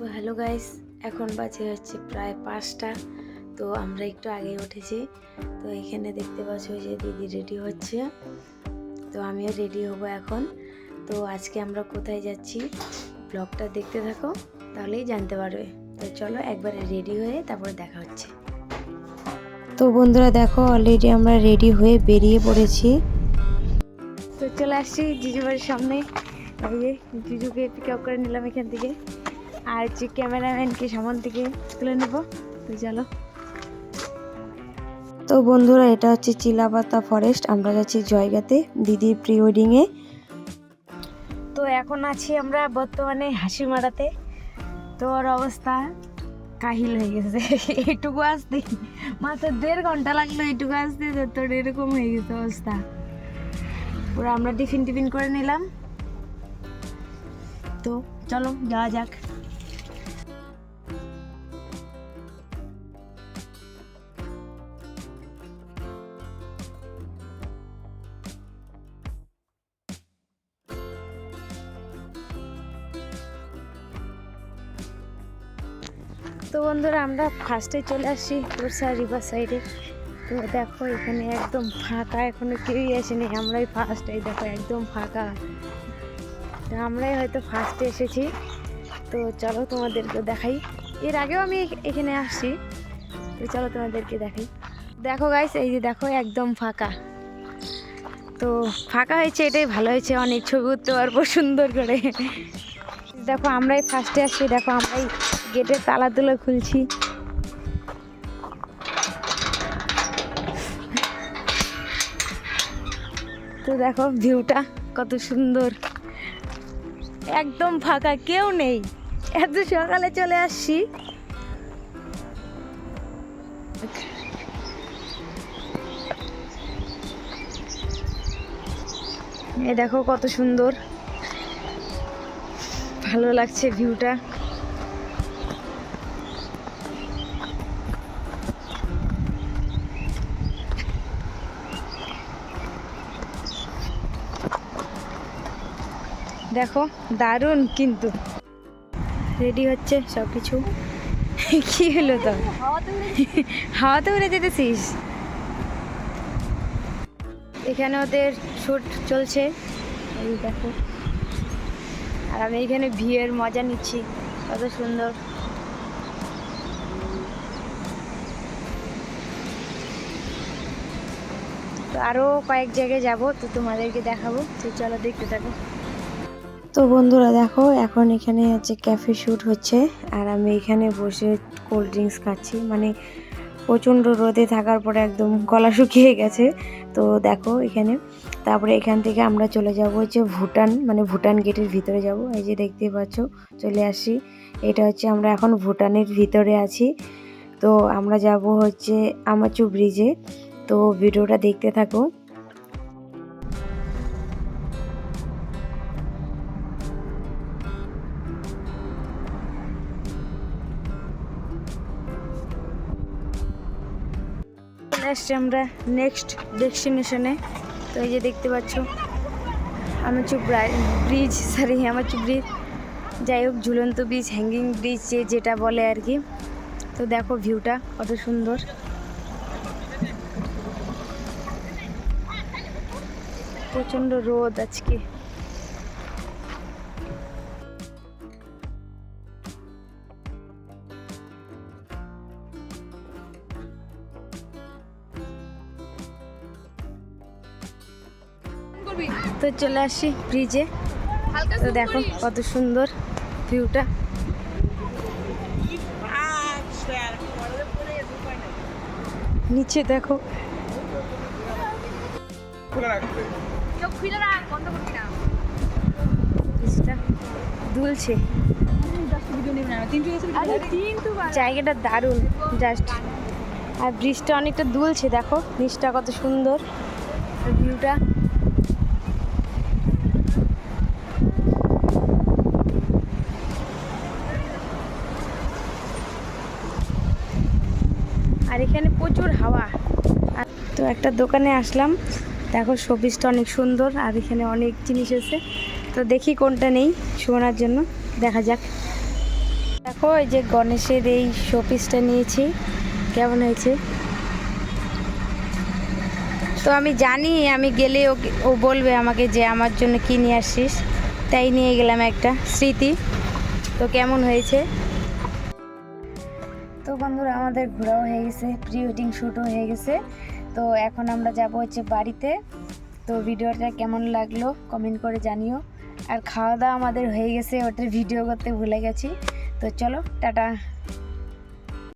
তো hello guys, এখন বাজে হচ্ছে প্রায় পাঁচটা। তো আমরা একটু আগে উঠেছি। তো এখানে দেখতে পাচ্ছ যে দিদি রেডি হচ্ছে। তো আমিও রেডি হব এখন। তো আজকে আমরা কোথায় যাচ্ছি ব্লগটা দেখতে থাকো, তাহলেই জানতে পারবে। তো চলো একবারে রেডি হয়ে তারপরে দেখা হচ্ছে। তো বন্ধুরা দেখো অলরেডি আমরা রেডি হয়ে বেরিয়ে পড়েছি। তো চলে আসছি জিজু বাড়ির সামনে জিজুকে পিক আপ করে নিলাম এখান থেকে। আর যে ক্যামেরাম্যানকে সামন থেকে তুলে নেব, তো চলো। তো বন্ধুরা, এটা হচ্ছে চিলাপাতা ফরেস্ট আমরা যাচ্ছি জয়গাতে, দিদির প্রি ওয়েডিংয়ে তো এখন আছি আমরা বর্তমানে হাসি মারাতে তো ওর অবস্থা কাহিল হয়ে গেছে, এইটুকু আসতে। মাত্র দেড় ঘণ্টা লাগল এইটুকু আসতে তোর এরকম হয়ে গেছে অবস্থা। পুরো আমরা টিফিন টিফিন করে নিলাম। তো চলো, যাওয়া যাক। তো বন্ধুরা, আমরা ফার্স্টে চলে আসছি তোরসা রিভার সাইডে তো দেখো, এখানে একদম ফাঁকা, এখনও কেউই আসেনি। আমরাই ফার্স্ট এই দেখো, একদম ফাঁকা। তো আমরাই হয়তো ফার্স্টে এসেছি। তো চলো তোমাদেরকে দেখাই। এর আগেও আমি এখানে আসছি। তো চলো তোমাদেরকে দেখাই। দেখো গাইস এই যে দেখো, একদম ফাঁকা। তো ফাঁকা হয়েছে, এটাই ভালো হয়েছে। অনেক ছবি উঠতে পারব সুন্দর করে। দেখো, আমরাই ফার্স্টে আসছি। দেখো, আমরাই গেটের তালাগুলো খুলছি। তো দেখো ভিউটা কত সুন্দর। একদম ফাঁকা, কেউ নেই। এত সকালে চলে আসছি। এ দেখো কত সুন্দর। ভালো লাগছে ভিউটা দেখো, দারুণ কিন্তু। রেডি হচ্ছে সব কিছু কি হলো তো? হাওয়াতে উড়ে যেতেছিস? এখানে ওদের শুট চলছে। এই দেখো। আর আমি এখানে ভিউয়ের মজা নিচ্ছি। কত সুন্দর। তো আরও কয়েক জায়গায় যাব, তো তোমাদেরকে দেখাবো। তো চলো দেখতে থাকো। তো বন্ধুরা দেখো, এখন এখানে হচ্ছে ক্যাফে শ্যুট হচ্ছে, আর আমি এখানে বসে কোল্ড ড্রিঙ্কস খাচ্ছি। মানে প্রচণ্ড রোদে থাকার পরে একদম গলা শুকিয়ে গেছে। তো দেখো এখানে, তারপরে এখান থেকে আমরা চলে যাব হচ্ছে ভুটান মানে ভুটান গেটের ভিতরে যাব। এই যে দেখতে পাচ্ছ, চলে আসি। এটা হচ্ছে আমরা এখন ভুটানের ভিতরে আছি। তো আমরা যাব হচ্ছে আমাচু ব্রিজে তো ভিডিওটা দেখতে থাকো। আসছি আমরা নেক্সট ডেস্টিনেশনে তো এই যে দেখতে পাচ্ছ Amachu bridge sorry Amachu bridge যাই হোক, ঝুলন্ত ব্রিজ হ্যাঙ্গিং ব্রিজ যে যেটা বলে আর কি। তো দেখো ভিউটা কত সুন্দর। প্রচণ্ড রোদ আজকে। তো চলে আসি ব্রিজে তো দেখো কত সুন্দর ভিউটা নিচে দেখো। দুলছে। জায়গাটা দারুণ জাস্ট আর ব্রিজটা অনেকটা দুলছে দেখো। ব্রিজটা কত সুন্দর। ভিউটা আর এখানে প্রচুর হাওয়া। তো একটা দোকানে আসলাম। দেখো শোপিসটা অনেক সুন্দর, আর এখানে অনেক জিনিস আছে। তো দেখি কোনটা নেই শোনার জন্য, দেখা যাক। দেখো এই যে গণেশের এই শোপিসটা নিয়েছি, কেমন হয়েছে? তো আমি জানি, আমি গেলে ও বলবে আমাকে যে আমার জন্য কি নিয়ে আসছিস। তাই নিয়ে গেলাম একটা স্মৃতি। তো কেমন হয়েছে? তো বন্ধুরা, আমাদের ঘোরাও হয়ে গেছে প্রি ওয়েডিং শ্যুটও হয়ে গেছে। তো এখন আমরা যাব হচ্ছে বাড়িতে। তো ভিডিওটা কেমন লাগল কমেন্ট করে জানিও। আর খাওয়া দাওয়া আমাদের হয়ে গেছে, ওটার ভিডিও করতে ভুলে গেছি। তো চলো, টাটা।